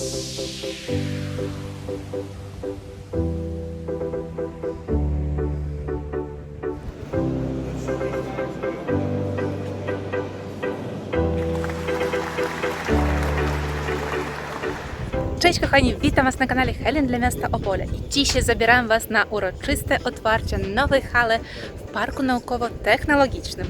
Cześć kochani, witam Was na kanale Helen dla miasta Opole i dzisiaj zabieram Was na uroczyste otwarcie nowej hali w Parku Naukowo-Technologicznym.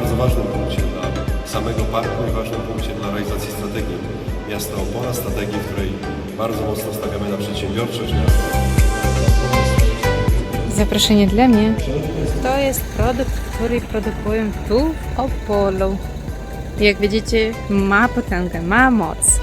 Bardzo ważnym punkcie dla samego parku i ważnym punkcie dla realizacji strategii miasta Opola, strategii, w której bardzo mocno stawiamy na przedsiębiorczość. Zaproszenie dla mnie to jest produkt, który produkują tu w Opolu. Jak widzicie, ma potęgę, ma moc.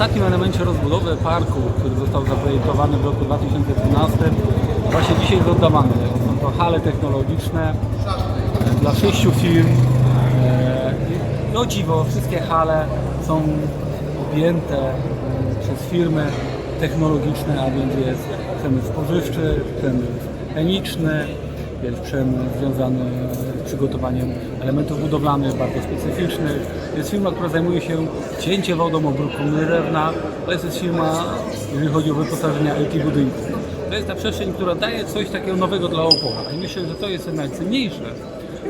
Ostatnim elemencie rozbudowy parku, który został zaprojektowany w roku 2012, właśnie dzisiaj jest oddawany. Są to hale technologiczne e, dla sześciu firm. E, i O dziwo, wszystkie hale są objęte e, przez firmy technologiczne, a więc jest przemysł spożywczy, przemysł chemiczny, jest przemysł związany z przygotowaniem elementów budowlanych bardzo specyficznych. Jest firma, która zajmuje się cięciem wodą, obróbką drewna. To jest firma, jeżeli chodzi o wyposażenie IT budynków. To jest ta przestrzeń, która daje coś takiego nowego dla Opola. I myślę, że to jest najcenniejsze.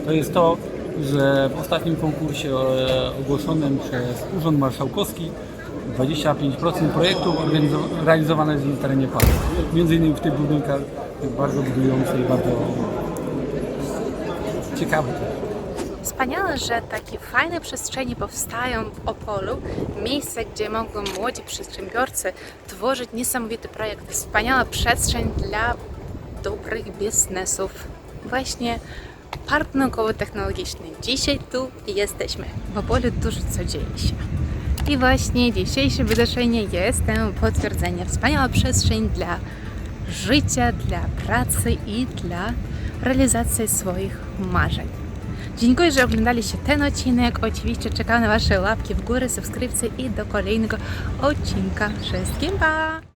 To jest to, że w ostatnim konkursie e, ogłoszonym przez Urząd Marszałkowski 25% projektów realizowane jest na terenie parku. Między innymi w tych budynkach bardzo budujący i bardzo ciekawy. Wspaniale, że takie fajne przestrzenie powstają w Opolu, miejsce, gdzie mogą młodzi przedsiębiorcy tworzyć niesamowite projekty. Wspaniała przestrzeń dla dobrych biznesów. Właśnie Park Naukowo-Technologiczny. Dzisiaj tu jesteśmy. W Opolu dużo co dzieje się. I właśnie dzisiejsze wydarzenie jest tym potwierdzeniem. Wspaniała przestrzeń dla życia, dla pracy i dla realizacji swoich marzeń. Dziękuję, że oglądaliście ten odcinek. Oczywiście czekam na Wasze łapki w górę, subskrypcje i do kolejnego odcinka. Wszystkim pa!